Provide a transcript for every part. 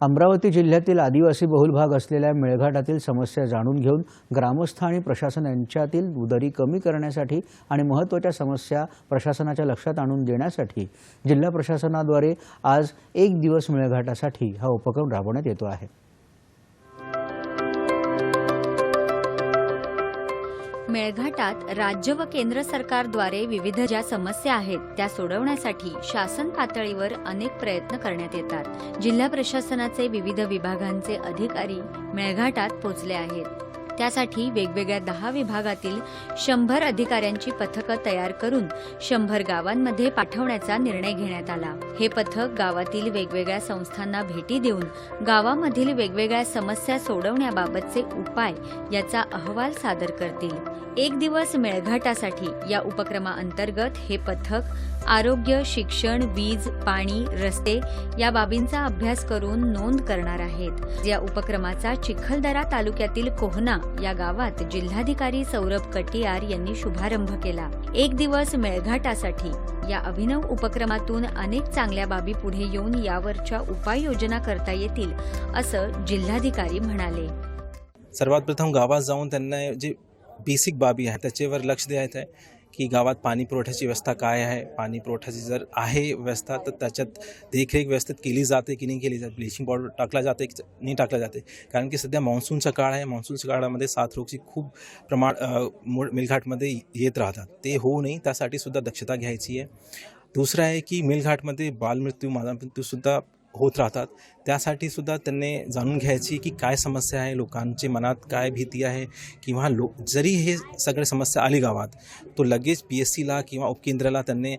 अमरावती जिल्ह्यातील आदिवासी बहुल भाग असलेल्या मेळघाटातील समस्या जाणून घेऊन ग्रामस्थ आणि प्रशासन यांच्यातील दरी कमी करण्यासाठी आणि महत्त्वाच्या समस्या प्रशासनाच्या लक्षात आणून देण्यासाठी जिल्हा प्रशासनाद्वारे आज एक दिवस मेळघाटासाठी हा उपक्रम राबवण्यात येतो आहे. मेळघाटात राज्य व केंद्र सरकारद्वारे विविध ज्या समस्या आहेत त्या सोडवण्यासाठी शासन पातळीवर अनेक प्रयत्न करण्यात येतात. जिल्हा प्रशासनाचे विविध विभागांचे अधिकारी मेळघाटात पोचले आहेत. त्यासाठी वेगवेगळ्या दहा विभागातील शंभर अधिकाऱ्यांची पथकं तयार करून शंभर गावांमध्ये पाठवण्याचा निर्णय घेण्यात आला. हे पथक गावातील वेगवेगळ्या संस्थांना भेटी देऊन गावामधील वेगवेगळ्या समस्या सोडवण्याबाबतचे उपाय याचा अहवाल सादर करतील. एक दिवस मेळघाटासाठी या उपक्रमाअंतर्गत हे पथक आरोग्य शिक्षण वीज पाणी रस्ते या बाबींचा अभ्यास करून नोंद करणार आहेत. या उपक्रमाचा चिखलदरा तालुक्यातील कोहना या गावात जिल्हाधिकारी सौरभ कटियार यांनी शुभारंभ केला. एक दिवस मेळघाटासाठी या अभिनव उपक्रमातून अनेक चांगल्या बाबी पुढे येऊन यावरच्या उपाययोजना करता येतील असं जिल्हाधिकारी म्हणाले. सर्वात प्रथम गावात जाऊन त्यांना जे बेसिक बाबी आहे त्याच्यावर लक्ष द्यायचं आहे. की गावात पाणी पुरवठ्याची व्यवस्था काय आहे? पाणी पुरवठ्याची जर आहे व्यवस्था तर त्याच्यात देखरेख व्यवस्थित केली जाते की नाही केली जाते? ब्लिचिंग पावडर टाकला जाते की नाही टाकला जाते? कारण की सध्या मान्सूनचा काळ आहे. मान्सूनच्या काळामध्ये साथरोगची खूप प्रमाण मूळ मेलघाटमध्ये येत राहतात. ते होऊ नये त्यासाठी सुद्धा दक्षता घ्यायची आहे. दुसरं आहे की मेलघाटमध्ये बालमृत्यू मातामृत्यूसुद्धा होत राहतात. त्यासाठी सुद्धा त्यांनी जाणून घ्यायची की काय समस्या आहे लोकांचे मनात काय भीती आहे किंवा लो जरी हे सगळे समस्या आली गावात तो लगेच पी एस सीला किंवा उपकेंद्राला त्यांनी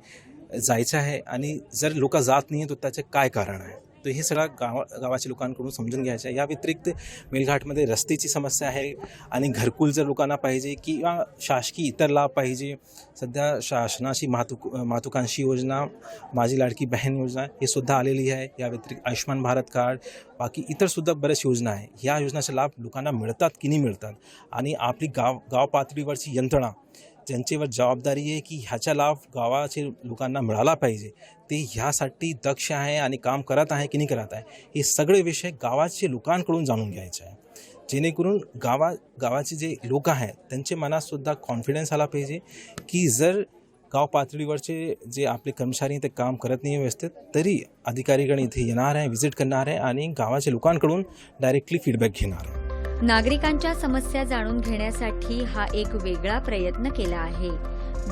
जायचं आहे आणि जर लोक जात नाही तर त्याचे काय कारण आहे? तर हे सगळं गावा गावाच्या लोकांकडून समजून घ्यायचं. आहे या व्यतिरिक्त मेलघाटमध्ये रस्त्याची समस्या आहे आणि घरकुल जर लोकांना पाहिजे किंवा शासकीय इतर लाभ पाहिजे सध्या शासनाची मातुक मातुकांशी योजना माझी लाडकी बहीण योजना हे सुद्धा आलेली आहे. या व्यतिरिक्त आयुष्यमान भारत कार्ड बाकी इतर सुद्धा बऱ्याच योजना आहे. ह्या योजनाचे लाभ लोकांना मिळतात की नाही मिळतात आणि आपली गाव गाव पातळीवरची यंत्रणा ज्यांच्यावर जबाबदारी आहे की ह्याचा लाभ गावाचे लोकांना मिळाला पाहिजे ते ह्यासाठी दक्ष आहे आणि काम करत आहे की नाही करत आहे हे सगळे विषय गावाचे लोकांकडून जाणून घ्यायचे आहे. जेणेकरून गावा गावाचे जे लोक आहेत त्यांच्या मनातसुद्धा कॉन्फिडन्स आला पाहिजे की जर गाव पातळीवरचे जे आपले कर्मचारी ते काम करत नाही व्यवस्थित तरी अधिकारीगण इथे येणार आहे व्हिजिट करणार आहे आणि गावाच्या लोकांकडून डायरेक्टली फीडबॅक घेणार आहे. नागरिकांच्या समस्या जाणून घेण्यासाठी हा एक वेगळा प्रयत्न केला आहे.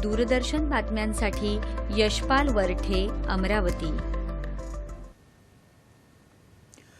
दूरदर्शन बातम्यांसाठी यशपाल वरठे अमरावती.